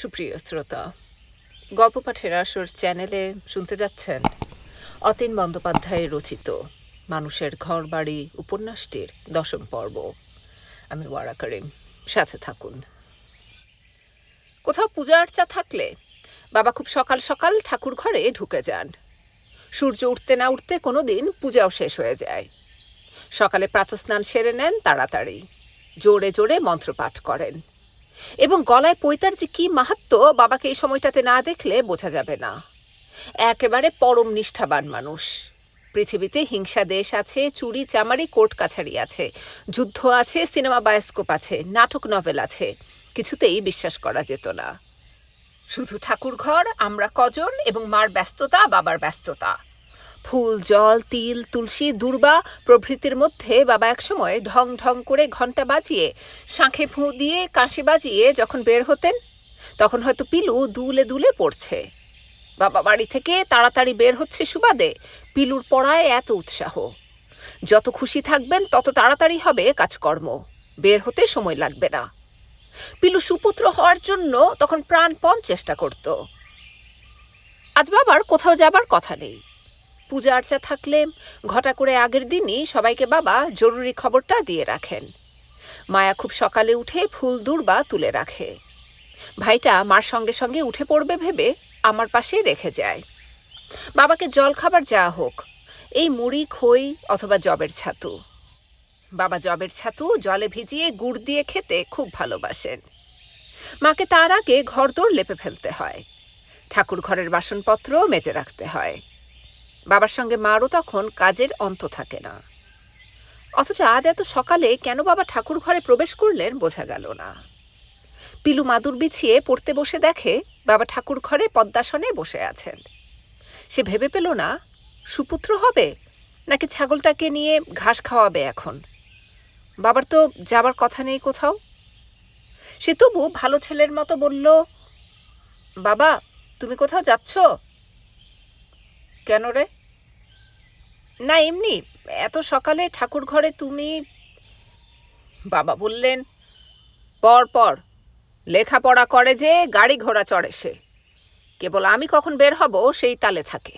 সুপ্রিয় শ্রোতা, গল্প পাঠের আসর চ্যানেলে শুনতে যাচ্ছেন অতীন বন্দ্যোপাধ্যায়ের রচিত মানুষের ঘর বাড়ি উপন্যাসটির দশম পর্ব। আমি ওয়ারা করিম, সাথে থাকুন। কোথাও পূজা আর্চা থাকলে বাবা খুব সকাল সকাল ঠাকুর ঘরে ঢুকে যান। সূর্য উঠতে না উঠতে কোনো দিন পূজাও শেষ হয়ে যায়। সকালে প্রাতস্নান সেরে নেন তাড়াতাড়ি। জোরে জোরে মন্ত্রপাঠ করেন। এবং গলায় পৈতার যে কি মাহাত্ম বাবাকে এই সময়টাতে না দেখলে বোঝা যাবে না। একেবারে পরম নিষ্ঠাবান মানুষ। পৃথিবীতে হিংসা দেশ আছে, চুরি, চামারি, কোর্ট কাছারি আছে, যুদ্ধ আছে, সিনেমা বায়োস্কোপ আছে, নাটক নভেল আছে, কিছুতেই বিশ্বাস করা যেত না। শুধু ঠাকুর ঘর আমরা কজন এবং মার ব্যস্ততা, বাবার ব্যস্ততা। ফুল, জল, তিল, তুলসী, দুর্বা প্রভৃতির মধ্যে বাবা একসময় ঢং ঢং করে ঘণ্টা বাজিয়ে, শাঁখে ফুঁ দিয়ে কাঁশি বাজিয়ে যখন বের হতেন, তখন হয়তো পিলু দুলে দুলে পড়ছে। বাবা বাড়ি থেকে তাড়াতাড়ি বের হচ্ছে সুবাদে, পিলুর পড়ায় এত উৎসাহ। যত খুশি থাকবেন, তত তাড়াতাড়ি হবে কাজকর্ম। বের হতে সময় লাগবে না। পিলু সুপুত্র হওয়ার জন্য তখন প্রাণপণ চেষ্টা করত। আজ বাবার কোথাও যাবার কথা নেই। পূজা আর্চা থাকলে ঘটা করে আগের দিনই সবাইকে বাবা জরুরি খবরটা দিয়ে রাখেন। মায়া খুব সকালে উঠে ফুল দূর্বা তুলে রাখে। ভাইটা মার সঙ্গে সঙ্গে উঠে পড়বে ভেবে আমার পাশে রেখে যায়। বাবাকে জল খাবার যা হোক, এই মুড়ি, খই অথবা জবের ছাতু। বাবা জবের ছাতু জলে ভিজিয়ে গুড় দিয়ে খেতে খুব ভালোবাসেন। মাকে তার আগে ঘরদোর লেপে ফেলতে হয়। ঠাকুর ঘরের বাসনপত্র মেজে রাখতে হয়। বাবার সঙ্গে মারও তখন কাজের অন্ত থাকে না। অথচ আজ এত সকালে কেন বাবা ঠাকুর ঘরে প্রবেশ করলেন বোঝা গেল না। পিলু মাদুর বিছিয়ে পড়তে বসে দেখে বাবা ঠাকুর ঘরে পদ্মাসনে বসে আছেন। সে ভেবে পেল না, সুপুত্র হবে? নাকি ছাগলটাকে নিয়ে ঘাস খাওয়াবে এখন? বাবার তো যাবার কথা নেই কোথাও। সে তবু ভালো ছেলের মতো বলল, বাবা, তুমি কোথাও যাচ্ছ? কেন রে? না, এমনি এত সকালে ঠাকুর ঘরে তুমি বাবা বললেন, পর পর, লেখাপড়া করে যে গাড়ি ঘোড়া চড়ে সে। কেবল আমি কখন বের হব সেই তালে থাকে।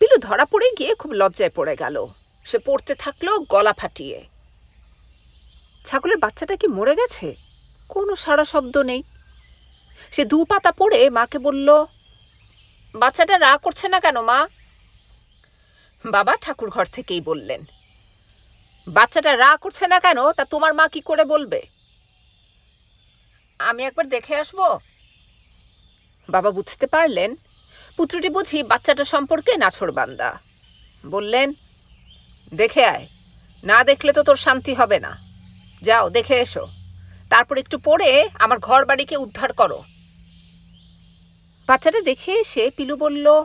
পিলু ধরা পড়ে গিয়ে খুব লজ্জায় পড়ে গেল। সে পড়তে থাকল গলা ফাটিয়ে। ছাগলের বাচ্চাটা কি মরে গেছে? কোনো সারা শব্দ নেই। সে দু পাতা পড়ে মাকে বলল, বাচ্চাটা রা করছে না কেন মা? বাবা ঠাকুর ঘর থেকেই বললেন। বাচ্চাটা রা করছে না কেন? তা তোমার মা কি করে বলবে? আমি একবার দেখে আসব। বাবা বুঝতে পারলেন। পুত্রটি বুঝি বাচ্চাটা সম্পর্কে নাছড়বান্দা। বললেন, দেখে আয়। না দেখলে তো তোর শান্তি হবে না। যাও, দেখে এসো। তারপর একটু পড়ে আমার ঘর বাড়িকে উদ্ধার করো। বাচ্চাটা দেখে এসে পিলু বলল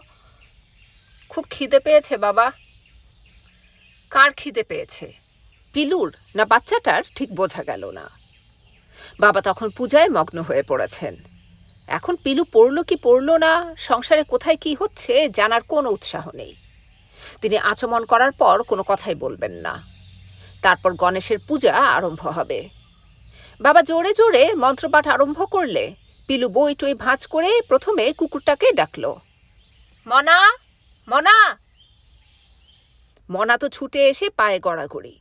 খুব খিদে পেয়েছে, বাবা। কার খিদে পেয়েছে? পিলুর না বাচ্চাটার? ঠিক বোঝা গেল না। বাবা তখন পূজায় মগ্ন হয়ে পড়েছেন। এখন পিলু পড়ল কি পড়ল না? সংসারে কোথায় কি হচ্ছে জানার কোনো উৎসাহ নেই। তিনি আচমন করার পর কোনো কথাই বলবেন না। তারপর গণেশের পূজা আরম্ভ হবে। বাবা জোরে জোরে মন্ত্রপাঠ আরম্ভ করলে পিলু বই টই ভাঁজ করে প্রথমে কুকুরটাকে ডাকল, মনা মনা! মনা তো ছুটে এসে পায়ে গড়াগড়ি।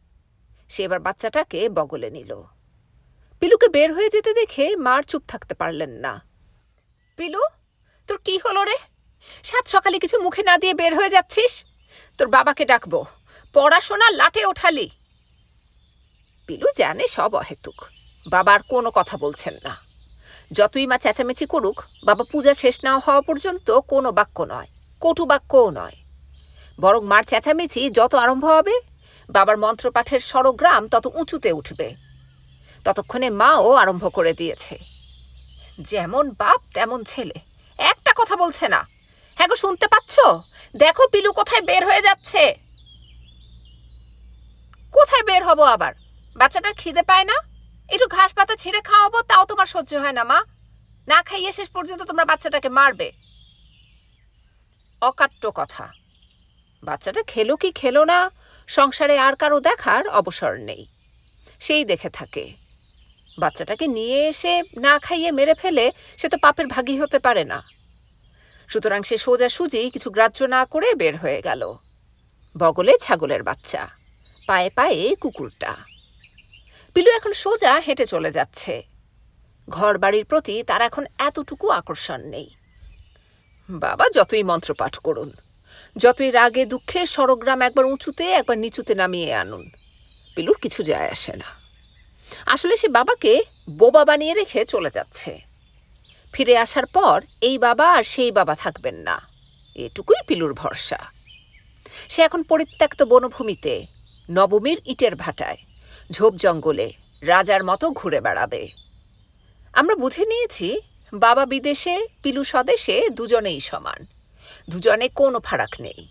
সে এবার বাচ্চাটাকে বগলে নিল। পিলুকে বের হয়ে যেতে দেখে মার চুপ থাকতে পারলেন না। পিলু, তোর কি হলো রে? সাত সকালে কিছু মুখে না দিয়ে বের হয়ে যাচ্ছিস? তোর বাবাকে ডাকবো। পড়াশোনা লাটে ওঠালি। পিলু জানে সব অহেতুক। বাবার কোনো কথা বলছেন না। যতই মা চেঁচামেচি করুক, বাবা পূজা শেষ না হওয়া পর্যন্ত কোনো বাক্য নয়। কটু বাক্যও নয়। বরং মার চেঁচামেচি যত আরম্ভ হবে, বাবার মন্ত্রপাঠের সরগ্রাম তত উঁচুতে উঠবে। ততক্ষণে মাও আরম্ভ করে দিয়েছে। যেমন বাপ, তেমন ছেলে। একটা কথা বলছে না। হ্যাঁ গো, শুনতে পাচ্ছ? দেখো পিলু কোথায় বের হয়ে যাচ্ছে। কোথায় বের হব আবার? বাচ্চাটার খিদে পায় না? একটু ঘাস পাতা ছিঁড়ে খাওয়াবো, তাও তোমার সহ্য হয় না, মা। না খাইয়ে শেষ পর্যন্ত তোমরা বাচ্চাটাকে মারবে। অকাট্য কথা। বাচ্চাটা খেলো কি খেলো না, সংসারে আর কারও দেখার অবসর নেই। সেই দেখে থাকে। বাচ্চাটাকে নিয়ে এসে না খাইয়ে মেরে ফেলে সে তো পাপের ভাগী হতে পারে না। সুতরাং সে সোজাসুজি কিছু গ্রাহ্য না করে বের হয়ে গেল। বগলে ছাগলের বাচ্চা, পায়ে পায়ে কুকুরটা। পিলু এখন সোজা হেঁটে চলে যাচ্ছে। ঘর বাড়ির প্রতি তার এখন এতটুকু আকর্ষণ নেই। বাবা, যতই মন্ত্র পাঠ করুন। যতই রাগে দুঃখে সরগ্রাম একবার উঁচুতে, একবার নিচুতে নামিয়ে আনুন। পিলুর কিছু যায় আসে না। আসলে সে বাবাকে বোবা বানিয়ে রেখে চলে যাচ্ছে। ফিরে আসার পর এই বাবা আর সেই বাবা থাকবেন না। এটুকুই পিলুর ভরসা। সে এখন পরিত্যক্ত বনভূমিতে, নবমীর ইটের ভাটায়, ঝোপ জঙ্গলে, রাজার মতো ঘুরে বেড়াবে। আমরা বুঝে নিয়েছি বাবা বিদেশে, পিলু স্বদেশে, দুজনেই সমান। দুজনে কোনো ফারাক নেই।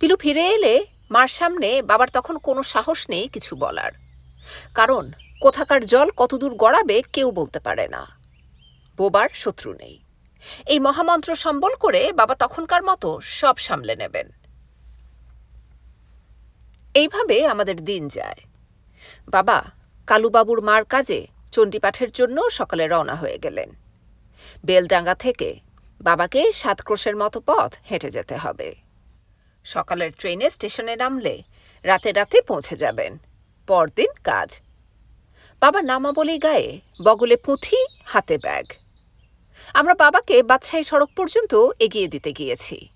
পিলু ফিরে এলে মার সামনে বাবার তখন কোনো সাহস নেই কিছু বলার। কারণ, কোথাকার জল কতদূর গড়াবে কেউ বলতে পারে না। বোবার শত্রু নেই। এই মহামন্ত্র সম্বল করে বাবা তখনকার মতো সব সামলে নেবেন। এইভাবে আমাদের দিন যায়। বাবা, কালুবাবুর মার কাজে চণ্ডীপাঠের জন্য সকালে রওনা হয়ে গেলেন। বেলডাঙ্গা থেকে বাবাকে সাত ক্রোশের মতো পথ হেঁটে যেতে হবে। সকালের ট্রেনে স্টেশনে নামলে রাতে রাতে পৌঁছে যাবেন। পরদিন কাজ। বাবা নামাবলি গায়ে বগলে পুঁথি, হাতে ব্যাগ। আমরা বাবাকে বাদশাহী সড়ক পর্যন্ত এগিয়ে দিতে গিয়েছি।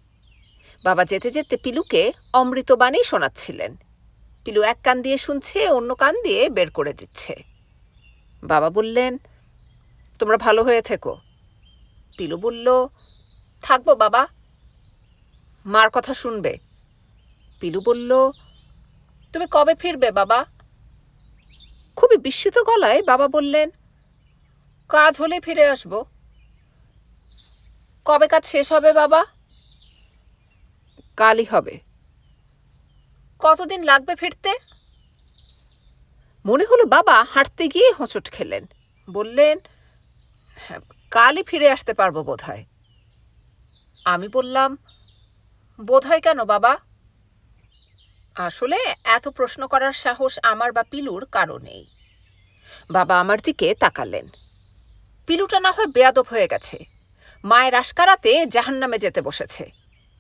বাবা যেতে যেতে পিলুকে অমৃতবাণী শোনাচ্ছিলেন। পিলু এক কান দিয়ে শুনছে, অন্য কান দিয়ে বের করে দিচ্ছে। বাবা বললেন, তোমরা ভালো হয়ে থেকো। পিলু বলল থাকব বাবা। মার কথা শুনবে। পিলু বলল তুমি কবে ফিরবে বাবা? খুবই বিস্মিত গলায় বাবা বললেন কাজ হলে ফিরে আসব। কবে কাজ শেষ হবে বাবা? কালই হবে। কতদিন লাগবে ফিরতে? মনে হলো বাবা হাঁটতে গিয়ে হোঁচট খেলেন। বললেন "হ্যাঁ, কালই ফিরে আসতে পারব বোধহয়। আমি বললাম, বোধহয় কেন বাবা? আসলে এত প্রশ্ন করার সাহস আমার বা পিলুর কারও নেই। বাবা আমার দিকে তাকালেন। পিলুটা না হয় বেয়াদব হয়ে গেছে। মায়ের আশকারাতে জাহান্নামে যেতে বসেছে।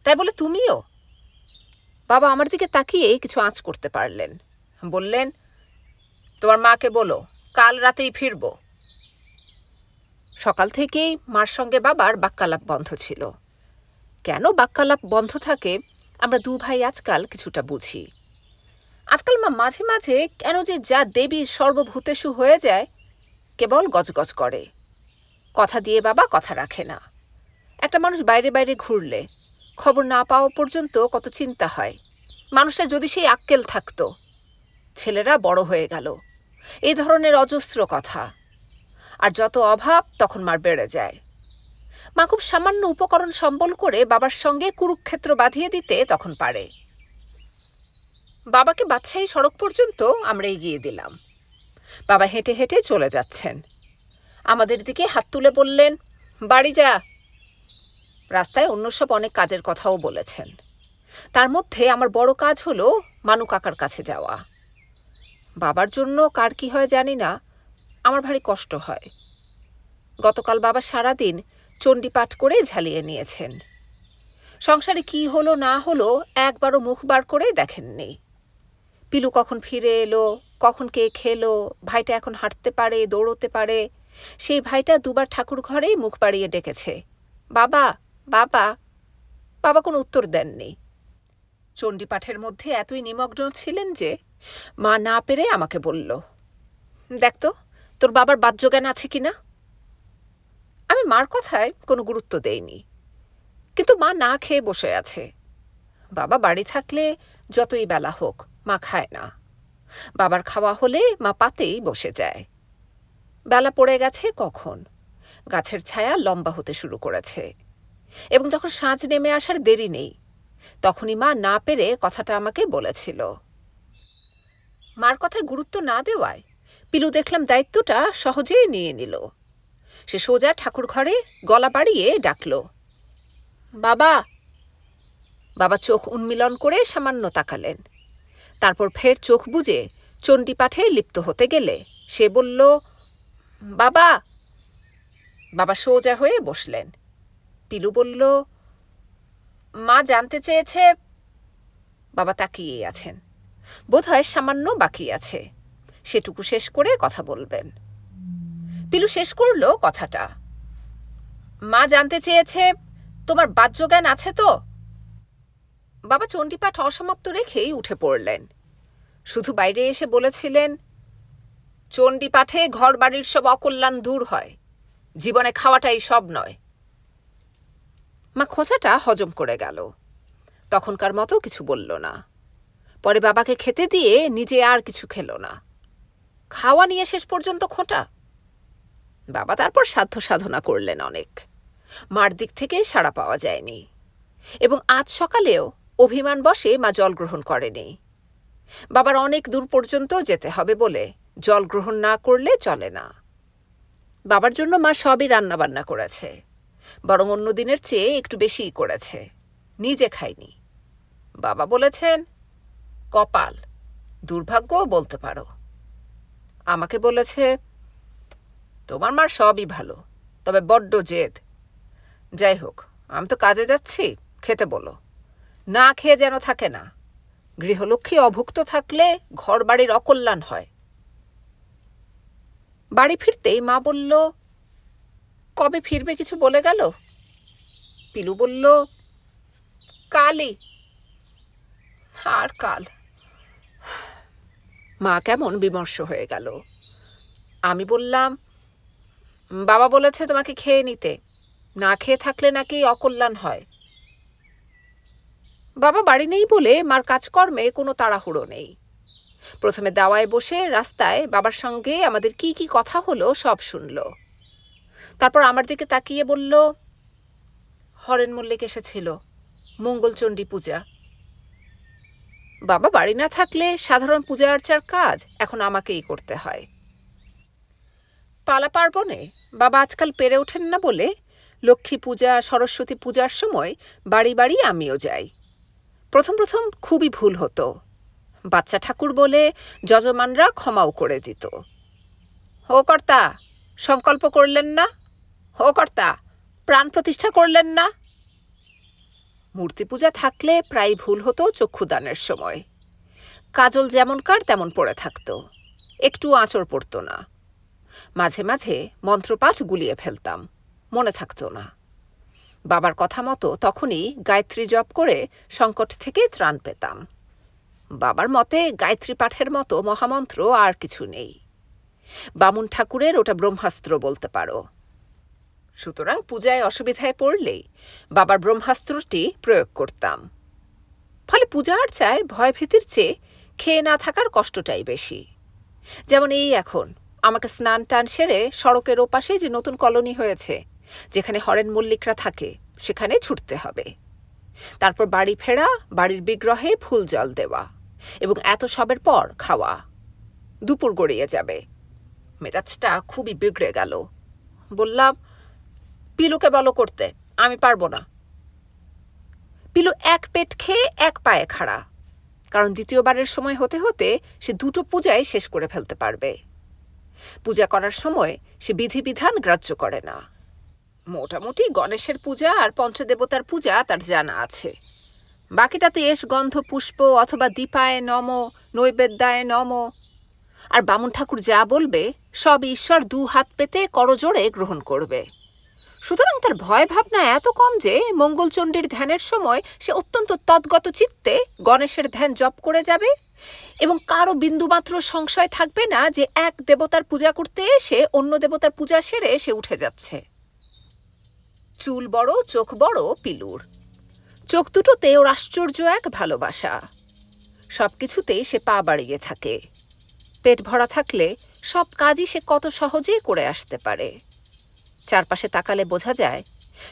তাই বলে, তুমিও? বাবা আমার দিকে তাকিয়ে কিছু আঁচ করতে পারলেন। বললেন, তোমার মাকে বলো, কাল রাতেই ফিরব। সকাল থেকেই মার সঙ্গে বাবার বাক্যালাপ বন্ধ ছিল। কেন বাক্যালাপ বন্ধ থাকে, আমরা দু ভাই আজকাল কিছুটা বুঝি। আজকাল মা মাঝে মাঝে কেন যে যা দেবী সর্বভূতেষু হয়ে যায়, কেবল গজগজ করে। কথা দিয়ে বাবা কথা রাখে না। একটা মানুষ বাইরে বাইরে ঘুরলে, খবর না পাওয়া পর্যন্ত কত চিন্তা হয়। মানুষের যদি সেই আক্কেল থাকতো, ছেলেরা বড় হয়ে গেল। এই ধরনের অজস্র কথা। আর যত অভাব তখন মার বেড়ে যায়। মা খুব সামান্য উপকরণ সম্বল করে বাবার সঙ্গে কুরুক্ষেত্র বাঁধিয়ে দিতে তখন পারে। বাবাকে বাদশাহী সড়ক পর্যন্ত আমরা এগিয়ে দিলাম। বাবা হেঁটে হেঁটে চলে যাচ্ছেন। আমাদের দিকে হাত তুলে বললেন, বাড়ি যা। রাস্তায় অন্য সব অনেক কাজের কথাও বলেছেন। তার মধ্যে আমার বড় কাজ হলো মানু কাকার কাছে যাওয়া। বাবার জন্য কার কি হয় জানি না আমার ভারী কষ্ট হয়। গতকাল বাবা সারাদিন চণ্ডী পাঠ করে ঝালিয়ে নিয়েছেন। সংসারে কি হলো না হলো একবারও মুখ বার করে দেখেননি। পিলু কখন ফিরে এলো, কখন কে খেলো, ভাইটা এখন হাঁটতে পারে, দৌড়তে পারে, সেই ভাইটা দুবার ঠাকুর ঘরেই মুখ বাড়িয়ে ডেকেছে। বাবা বাবা বাবা কোনো উত্তর দেননি। চণ্ডীপাঠের মধ্যে এতই নিমগ্ন ছিলেন যে মা না পেরে আমাকে বলল, দেখ তো তোর বাবার বাহ্যজ্ঞান আছে কি না? আমি মার কথায় কোনো গুরুত্ব দেইনি। কিন্তু মা না খেয়ে বসে আছে। বাবা বাড়ি থাকলে যতই বেলা হোক, মা খায় না। বাবার খাওয়া হলে মা পাতেই বসে যায়। বেলা পড়ে গেছে কখন? গাছের ছায়া লম্বা হতে শুরু করেছে। এবং যখন সাঁঝ নেমে আসার দেরি নেই, তখনই মা না পেরে কথাটা আমাকে বলেছিল। মার কথায় গুরুত্ব না দেওয়ায় পিলু দেখলাম দায়িত্বটা সহজেই নিয়ে নিল। সে সোজা ঠাকুর ঘরে গলা বাড়িয়ে ডাকল। বাবা! বাবা চোখ উন্মিলন করে সামান্য তাকালেন। তারপর ফের চোখ বুজে চণ্ডীপাঠে লিপ্ত হতে গেলে সে বলল, বাবা! বাবা সোজা হয়ে বসলেন। পিলু বলল, মা জানতে চেয়েছে? বাবা তাকিয়ে আছেন। বোধহয় সামান্য বাকি আছে। সেটুকু শেষ করে কথা বলবেন। পিলু শেষ করল কথাটা। মা জানতে চেয়েছে, তোমার বাহ্যজ্ঞান আছে তো? বাবা চণ্ডীপাঠ অসমাপ্ত রেখেই উঠে পড়লেন। শুধু বাইরে এসে বলেছিলেন, চণ্ডীপাঠে ঘর বাড়ির সব অকল্যাণ দূর হয়। জীবনে খাওয়াটাই সব নয়। মা খোঁচাটা হজম করে গেল। তখনকার মতো কিছু বলল না। পরে বাবাকে খেতে দিয়ে নিজে আর কিছু খেল না। খাওয়া নিয়ে শেষ পর্যন্ত খোঁটা। বাবা তারপর সাধ্য সাধনা করলেন অনেক। মার দিক থেকে সাড়া পাওয়া যায়নি। এবং আজ সকালেও অভিমান বসে মা জল গ্রহণ করেনি। বাবার অনেক দূর পর্যন্ত যেতে হবে বলে জল গ্রহণ না করলে চলে না। বাবার জন্য মা সবই রান্নাবান্না করেছে। বরং অন্য দিনের চেয়ে একটু বেশিই করেছে। নিজে খায়নি। বাবা বলেছেন, কপাল, দুর্ভাগ্যও বলতে পারো। আমাকে বলেছে, তোমার মার সবই ভালো, তবে বড্ড জেদ। যাই হোক, আমি তো কাজে যাচ্ছি, খেতে বলো। না খেয়ে যেন থাকে না। গৃহলক্ষ্মী অভুক্ত থাকলে ঘর বাড়ির অকল্যাণ হয়। বাড়ি ফিরতেই মা বলল, কবে ফিরবে কিছু বলে গেল? পিলু বলল, কালই। আর কাল? মা কেমন বিমর্ষ হয়ে গেল। আমি বললাম, বাবা বলেছে তোমাকে খেয়ে নিতে। না খেয়ে থাকলে নাকি অকল্যাণ হয়। বাবা বাড়ি নেই বলে মার কাজকর্মে কোনো তাড়াহুড়ো নেই। প্রথমে দাওয়ায় বসে রাস্তায় বাবার সঙ্গে আমাদের কি কি কথা হলো সব শুনল। তারপর আমার দিকে তাকিয়ে বলল, হরেন মল্লিক এসেছিল, মঙ্গলচণ্ডী পূজা। বাবা বাড়ি না থাকলে সাধারণ পূজা আর্চার কাজ এখন আমাকেই করতে হয়। পালা পার্বণে বাবা আজকাল পেরে ওঠেন না বলে লক্ষ্মী পূজা, সরস্বতী পূজার সময় বাড়ি বাড়ি আমিও যাই। প্রথম প্রথম খুবই ভুল হতো। বাচ্চা ঠাকুর বলে যজমানরা ক্ষমাও করে দিত। হো কর্তা, সংকল্প করলেন না? হো কর্তা, প্রাণ প্রতিষ্ঠা করলেন না? মূর্তি পূজা থাকলে প্রায় ভুল হতো চক্ষুদানের সময়। কাজল যেমনকার তেমন পড়ে থাকত। একটু আঁচড় পড়ত না। মাঝে মাঝে মন্ত্রপাঠ গুলিয়ে ফেলতাম, মনে থাকত না। বাবার কথা মতো তখনই গায়ত্রী জপ করে সংকট থেকে ত্রাণ পেতাম। বাবার মতে গায়ত্রী পাঠের মতো মহামন্ত্র আর কিছু নেই। বামুন ঠাকুরের ওটা ব্রহ্মাস্ত্র বলতে পারো। সুতরাং পূজায় অসুবিধায় পড়লেই বাবার ব্রহ্মাস্ত্রটি প্রয়োগ করতাম। ফলে পূজা আর্চায় ভয়ভীতির চেয়ে খেয়ে না থাকার কষ্টটাই বেশি। যেমন এই এখন, আমাকে স্নান টান সেরে সড়কের ওপাশে যে নতুন কলোনি হয়েছে, যেখানে হরেন মল্লিকরা থাকে, সেখানে ছুটতে হবে। তারপর বাড়ি ফেরা, বাড়ির বিগ্রহে ফুল জল দেওয়া এবং এত সবের পর খাওয়া। দুপুর গড়িয়ে যাবে। মেজাজটা খুবই বিগড়ে গেল। বললাম পিলুকে বলো করতে, আমি পারব না। পিলু এক পেট খেয়ে এক পায়ে খাড়া। কারণ দ্বিতীয়বারের সময় হতে হতে সে দুটো পূজায় শেষ করে ফেলতে পারবে। পূজা করার সময় সে বিধিবিধান গ্রাহ্য করে না। মোটামুটি গণেশের পূজা আর পঞ্চদেবতার পূজা তার জানা আছে। বাকিটা তো এস গন্ধ, পুষ্প অথবা দীপায় নম, নৈবেদ্যায় নম। আর বামুন ঠাকুর যা বলবে, সব ঈশ্বর দু হাত পেতে করজোড়ে গ্রহণ করবে। সুতরাং তার ভয় ভাবনা এত কম যে মঙ্গলচণ্ডীর ধ্যানের সময় সে অত্যন্ত তদ্গত চিত্তে গণেশের ধ্যান জপ করে যাবে। এবং কারও বিন্দুমাত্র সংশয় থাকবে না যে এক দেবতার পূজা করতে এসে অন্য দেবতার পূজা সেরে সে উঠে যাচ্ছে। চুল বড়, চোখ বড়, পিলুর। চোখ দুটোতে ওর আশ্চর্য এক ভালোবাসা। সব কিছুতেই সে পা বাড়িয়ে থাকে। পেট ভরা থাকলে সব কাজই সে কত সহজেই করে আসতে পারে। চারপাশে তাকালে বোঝা যায়,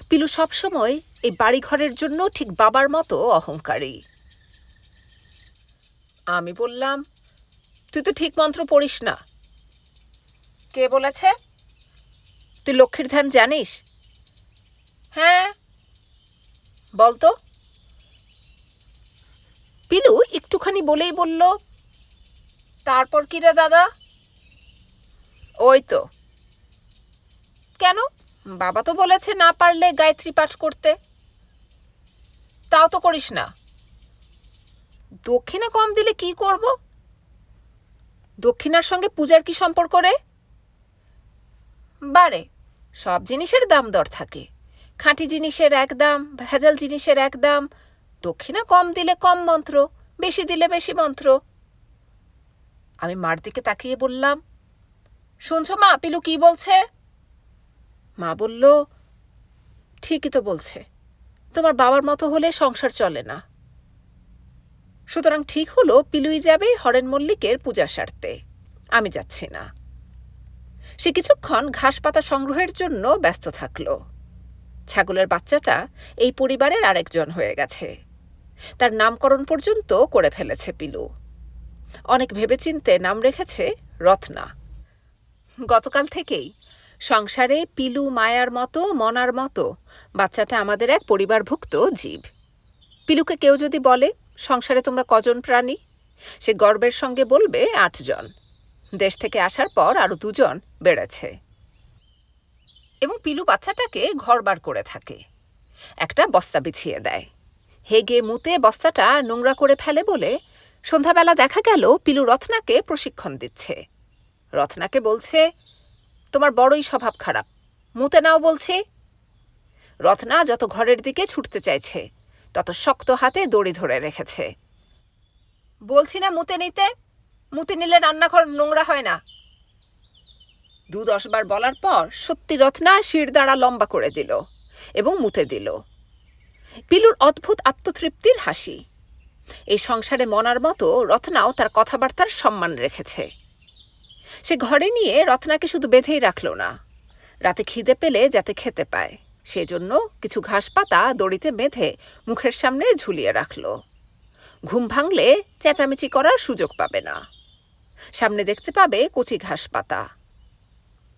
পিলু সবসময় এই বাড়িঘরের জন্য ঠিক বাবার মতো অহংকারী। আমি বললাম, তুই তো ঠিক মন্ত্র পড়িস না। কে বলেছে? তুই লক্ষ্মীর ধ্যান জানিস? হ্যাঁ। বলতো। পিলু একটুখানি বলেই বলল, তারপর কি রে দাদা? ওই তো। কেন? বাবা তো বলেছে না পারলে গায়ত্রী পাঠ করতে। তাও তো করিস না। দক্ষিণা কম দিলে কি করব? দক্ষিণার সঙ্গে পূজার কি সম্পর্ক রে? বারে, সব জিনিসের দাম দর থাকে। খাঁটি জিনিসের এক দাম, ভেজাল জিনিসের এক দাম। দক্ষিণা কম দিলে কম মন্ত্র, বেশি দিলে বেশি মন্ত্র। আমি মার দিকে তাকিয়ে বললাম, শুনছ মা, পিলু কি বলছে? মা বলল, ঠিকই তো বলছে। তোমার বাবার মতো হলে সংসার চলে না। সুতরাং ঠিক হলো পিলুই যাবে হরেন মল্লিকের পূজা সারতে। আমি যাচ্ছি না। সে কিছুক্ষণ ঘাস পাতা সংগ্রহের জন্য ব্যস্ত থাকল। ছাগলের বাচ্চাটা এই পরিবারের আরেকজন হয়ে গেছে। তার নামকরণ পর্যন্ত করে ফেলেছে পিলু। অনেক ভেবেচিন্তে নাম রেখেছে রত্না। গতকাল থেকেই সংসারে পিলু, মায়ার মতো, মনার মতো। বাচ্চাটা আমাদের এক পরিবারভুক্ত জীব। পিলুকে কেউ যদি বলে, সংসারে তোমরা কজন প্রাণী? সে গর্বের সঙ্গে বলবে, আটজন। দেশ থেকে আসার পর আরও দুজন বেড়েছে। এবং পিলু বাচ্চাটাকে ঘর বার করে থাকে। একটা বস্তা বিছিয়ে দেয়। হেগে মুতে বস্তাটা নোংরা করে ফেলে বলে, সন্ধ্যাবেলা দেখা গেল, পিলু রত্নাকে প্রশিক্ষণ দিচ্ছে। রত্নাকে বলছে তোমার বড়ই স্বভাব খারাপ। মুতে নাও বলছে, রত্না যত ঘরের দিকে ছুটতে চাইছে, তত শক্ত হাতে দড়ি ধরে রেখেছে। বলছি না মুতে নিতে, মুতে নিলে রান্নাঘর নোংরা হয় না। দু দশবার বলার পর সত্যি রত্না শির দ্বারা লম্বা করে দিল এবং মুতে দিল। পিলুর অদ্ভুত আত্মতৃপ্তির হাসি। এই সংসারে মনার মতো রত্নাও তার কথাবার্তার সম্মান রেখেছে। সে ঘরে নিয়ে রত্নাকে শুধু বেঁধেই রাখল না। রাতে খিদে পেলে যাতে খেতে পায়। সেজন্য কিছু ঘাস পাতা দড়িতে বেঁধে মুখের সামনে ঝুলিয়ে রাখল। ঘুম ভাঙলে চেঁচামেচি করার সুযোগ পাবে না। সামনে দেখতে পাবে কচি ঘাস পাতা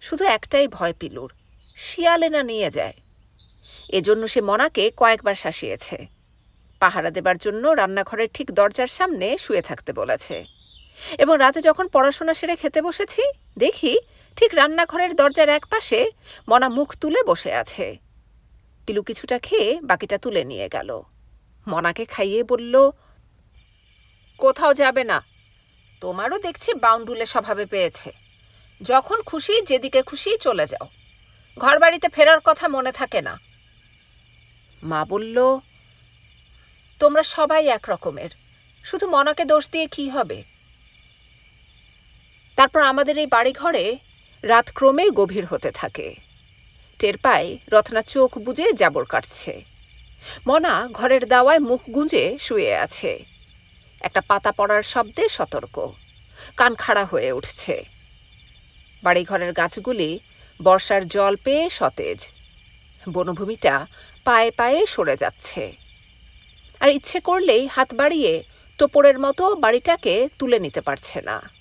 শুধু একটাই ভয় পিলুর, শিয়ালে না নিয়ে যায়। এজন্য সে মনাকে কয়েকবার শাসিয়েছে। পাহারা দেবার জন্য রান্নাঘরের ঠিক দরজার সামনে শুয়ে থাকতে বলেছে। এবং রাতে যখন পড়াশোনা সেরে খেতে বসেছি, দেখি ঠিক রান্নাঘরের দরজার এক পাশে মনা মুখ তুলে বসে আছে। পিলু কিছুটা খেয়ে বাকিটা তুলে নিয়ে গেল। মনাকে খাইয়ে বলল, কোথাও যাবে না। তোমারও দেখছি বাউন্ডুলে স্বভাবে পেয়েছে। যখন খুশি, যেদিকে খুশি চলে যাও। ঘরবাড়িতে ফেরার কথা মনে থাকে না মা বলল, তোমরা সবাই এক রকমের শুধু মনাকে দোষ দিয়ে কি হবে? তারপর আমাদের এই বাড়িঘরে রাত ক্রমে গভীর হতে থাকে। টের পাই রত্না চোখ বুজে জাবর কাটছে। মনা ঘরের দাওয়ায় মুখ গুঁজে শুয়ে আছে। একটা পাতা পড়ার শব্দে সতর্ক। কান খাড়া হয়ে উঠছে। বাড়িঘরের গাছগুলি বর্ষার জল পেয়ে সতেজ। বনভূমিটা পায়ে পায়ে সরে যাচ্ছে। আর ইচ্ছে করলেই হাত বাড়িয়ে টোপরের মতো বাড়িটাকে তুলে নিতে পারছে না।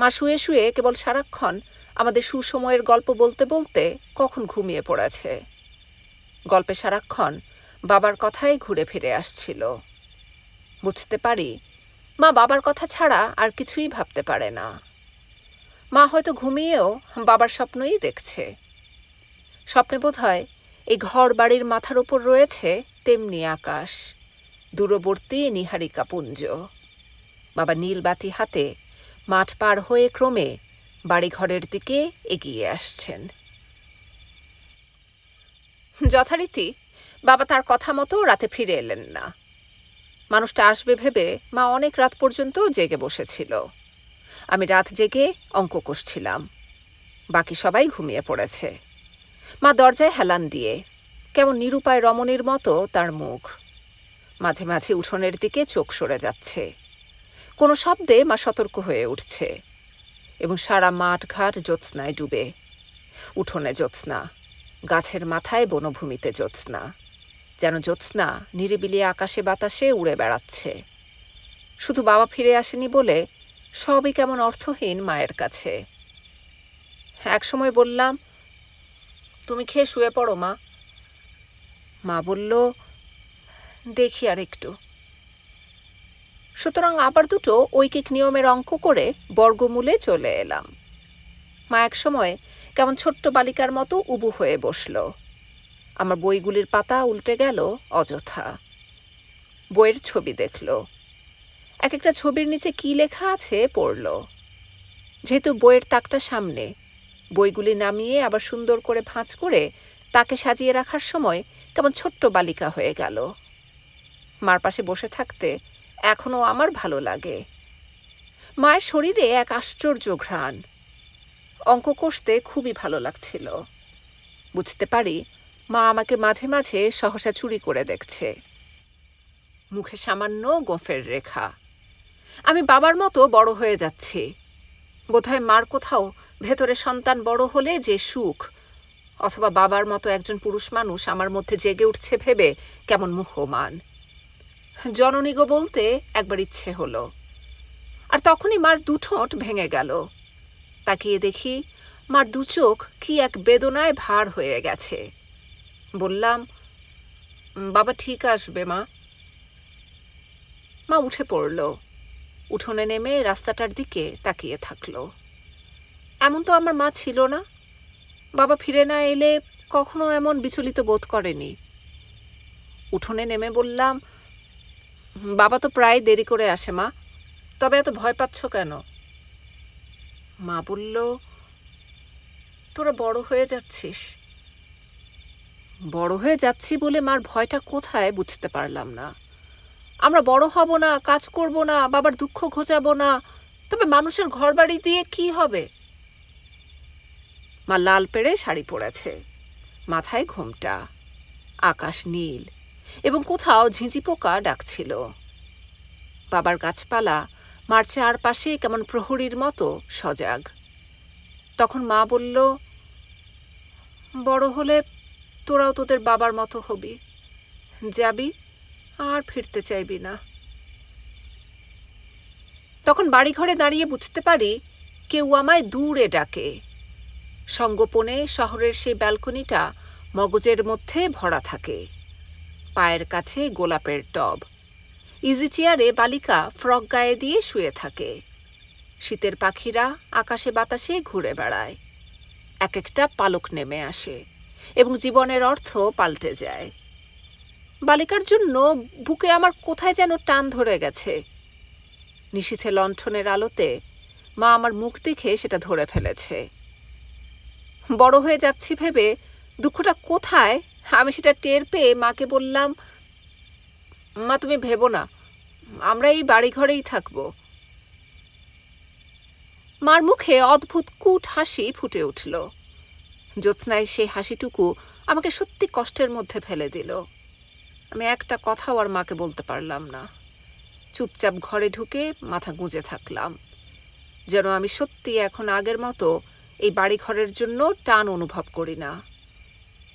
মা শুয়ে শুয়ে কেবল সারাক্ষণ আমাদের সুসময়ের গল্প বলতে বলতে কখন ঘুমিয়ে পড়েছে। গল্পে সারাক্ষণ বাবার কথাই ঘুরে ফিরে আসছিল। বুঝতে পারি, মা বাবার কথা ছাড়া আর কিছুই ভাবতে পারে না। মা হয়তো ঘুমিয়েও বাবার স্বপ্নই দেখছে। স্বপ্নে বোধ হয় এই ঘর বাড়ির মাথার ওপর রয়েছে তেমনি আকাশ, দূরবর্তী নিহারিকা পুঞ্জ। বাবা নীলবাতি হাতে মাঠ পার হয়ে ক্রমে বাড়িঘরের দিকে এগিয়ে আসছেন। যথারীতি, বাবা তার কথা মতো রাতে ফিরে এলেন না। মানুষটা আসবে ভেবে মা অনেক রাত পর্যন্ত জেগে বসেছিল। আমি রাত জেগে অঙ্ক কষছিলাম বাকি সবাই ঘুমিয়ে পড়েছে। মা দরজায় হেলান দিয়ে, কেমন নিরুপায় রমণীর মতো তার মুখ। মাঝে মাঝে উঠোনের দিকে চোখ সরে যাচ্ছে। কোনো শব্দে মা সতর্ক হয়ে উঠছে এবং সারা মাঠ ঘাট জ্যোৎস্নায় ডুবে। উঠোনে জ্যোৎস্না, গাছের মাথায় বনভূমিতে জ্যোৎস্না, যেন জ্যোৎস্না নিরিবিলি আকাশে বাতাসে উড়ে বেড়াচ্ছে। শুধু বাবা ফিরে আসেনি বলে সবই কেমন অর্থহীন মায়ের কাছে। এক সময় বললাম, তুমি খেয়ে শুয়ে পড়ো মা। মা বলল, দেখি আর একটু সুতরাং আবার দুটো ঐকিক নিয়মের অঙ্ক করে বর্গমূলে চলে এলাম। মা এক সময় কেমন ছোট্ট বালিকার মতো উবু হয়ে বসল। আমার বইগুলির পাতা উল্টে গেল অযথা। বইয়ের ছবি দেখল। এক একটা ছবির নিচে কি লেখা আছে পড়ল। যেহেতু বইয়ের তাকটা সামনে, বইগুলি নামিয়ে আবার সুন্দর করে ভাঁজ করে তাকে সাজিয়ে রাখার সময় কেমন ছোট্ট বালিকা হয়ে গেল। মার পাশে বসে থাকতে এখনও আমার ভালো লাগে। মায়ের শরীরে এক আশ্চর্য ঘ্রাণ। অঙ্ক কষতে খুবই ভালো লাগছিল। বুঝতে পারি, মা আমাকে মাঝে মাঝে সহসা চুরি করে দেখছে। মুখে সামান্য গোফের রেখা। আমি বাবার মতো বড় হয়ে যাচ্ছি। বোধহয় মার কোথাও ভেতরে সন্তান বড় হলে যে সুখ, অথবা বাবার মতো একজন পুরুষ মানুষ আমার মধ্যে জেগে উঠছে ভেবে কেমন মুহ্যমান। জননী গো বলতে একবার ইচ্ছে হলো। আর তখনই মার দুঠোঁট ভেঙে গেল। তাকিয়ে দেখি মার দু চোখ কি এক বেদনায় ভার হয়ে গেছে। বললাম, বাবা ঠিক আসবে, মা। মা উঠে পড়ল। উঠোনে নেমে রাস্তাটার দিকে তাকিয়ে থাকল। এমন তো আমার মা ছিল না। বাবা ফিরে না এলে কখনো এমন বিচলিত বোধ করেনি। উঠোনে নেমে বললাম বাবা তো প্রায় দেরি করে আসে, মা। তবে এত ভয় পাচ্ছ কেন? মা বলল, তোরা বড় হয়ে যাচ্ছিস। বড় হয়ে যাচ্ছি বলে মার ভয়টা কোথায় বুঝতে পারলাম না। আমরা বড় হব না, কাজ করব না, বাবার দুঃখ ঘোচাবো না, তবে মানুষের ঘর বাড়ি দিয়ে কি হবে? মা লাল পেড়ে শাড়ি পরেছে, মাথায় ঘোমটা, আকাশ নীল। এবং কোথাও ঝিঁঝি পোকা ডাকছিল। বাবার গাছপালা মার চারপাশে কেমন প্রহরীর মতো সজাগ। তখন মা বলল, বড় হলে তোরাও তোদের বাবার মতো হবি। যাবি আর ফিরতে চাইবি না। তখন বাড়িঘরে দাঁড়িয়ে বুঝতে পারি কেউ আমায় দূরে ডাকে। সঙ্গোপনে শহরের সেই ব্যালকনিটা মগজের মধ্যে ভরা থাকে। পায়ের কাছে গোলাপের টব। ইজি চেয়ারে বালিকা ফ্রক গায়ে দিয়ে শুয়ে থাকে। শীতের পাখিরা আকাশে বাতাসে ঘুরে বেড়ায়। এক একটা পালক নেমে আসে এবং জীবনের অর্থ পাল্টে যায়। বালিকার জন্য বুকে আমার কোথায় যেন টান ধরে গেছে। নিশীথে লণ্ঠনের আলোতে মা আমার মুখ দেখে সেটা ধরে ফেলেছে। বড় হয়ে যাচ্ছি ভেবে দুঃখটা কোথায় আমি সেটা টের পেয়ে মাকে বললাম, মা, তুমি ভেবো না, আমরা এই বাড়ি ঘরেই থাকব। মার মুখে অদ্ভুত কুট হাসি ফুটে উঠল। জ্যোৎস্নায় সেই হাসিটুকু আমাকে সত্যি কষ্টের মধ্যে ফেলে দিল। আমি একটা কথাও আর মাকে বলতে পারলাম না। চুপচাপ ঘরে ঢুকে মাথা গুঁজে থাকলাম। যেন আমি সত্যি এখন আগের মতো এই বাড়িঘরের জন্য টান অনুভব করি না।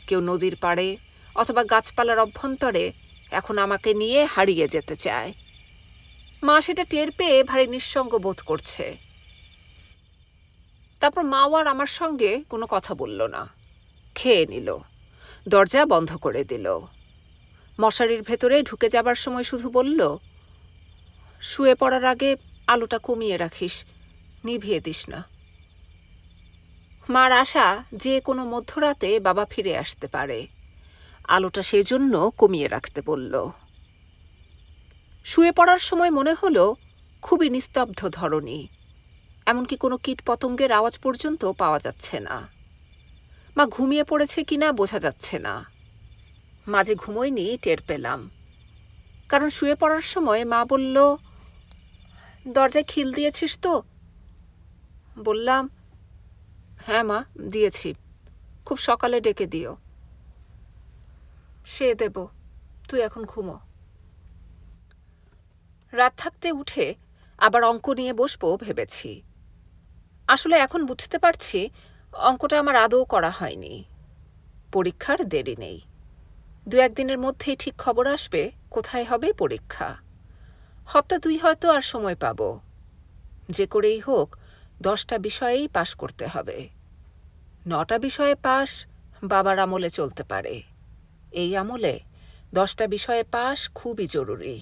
কেউ নদীর পাড়ে অথবা গাছপালার অভ্যন্তরে এখন আমাকে নিয়ে হারিয়ে যেতে চায়। মা সেটা টের পেয়ে ভারী নিঃসঙ্গ বোধ করছে। তারপর মাও আর আমার সঙ্গে কোনো কথা বলল না। খেয়ে নিল, দরজা বন্ধ করে দিল। মশারির ভেতরে ঢুকে যাবার সময় শুধু বলল, শুয়ে পড়ার আগে আলোটা কমিয়ে রাখিস, নিভিয়ে দিস না। মার আশা যে কোনো মধ্যরাতে বাবা ফিরে আসতে পারে। আলোটা সেজন্য কমিয়ে রাখতে বলল। শুয়ে পড়ার সময় মনে হলো খুবই নিস্তব্ধ ধরনী এমনকি কোনো কীট পতঙ্গের আওয়াজ পর্যন্ত পাওয়া যাচ্ছে না। মা ঘুমিয়ে পড়েছে কিনা বোঝা যাচ্ছে না। মাঝে ঘুমোয়নি টের পেলাম। কারণ শুয়ে পড়ার সময় মা বলল, দরজায় খিল দিয়েছিস তো? বললাম হ্যাঁ মা, দিয়েছি। খুব সকালে ডেকে দিও। সে দেব, তুই এখন ঘুমো। রাত থাকতে উঠে আবার অঙ্ক নিয়ে বসবো ভেবেছি। আসলে এখন বুঝতে পারছি অঙ্কটা আমার আদৌ করা হয়নি। পরীক্ষার দেরি নেই। দু একদিনের মধ্যেই ঠিক খবর আসবে, কোথায় হবে পরীক্ষা। হপ্তা দুই হয়তো আর সময় পাব। যে করেই হোক, দশটা বিষয়েই পাশ করতে হবে। নটা বিষয়ে পাশ বাবার আমলে চলতে পারে। এই আমলে দশটা বিষয়ে পাশ খুবই জরুরি।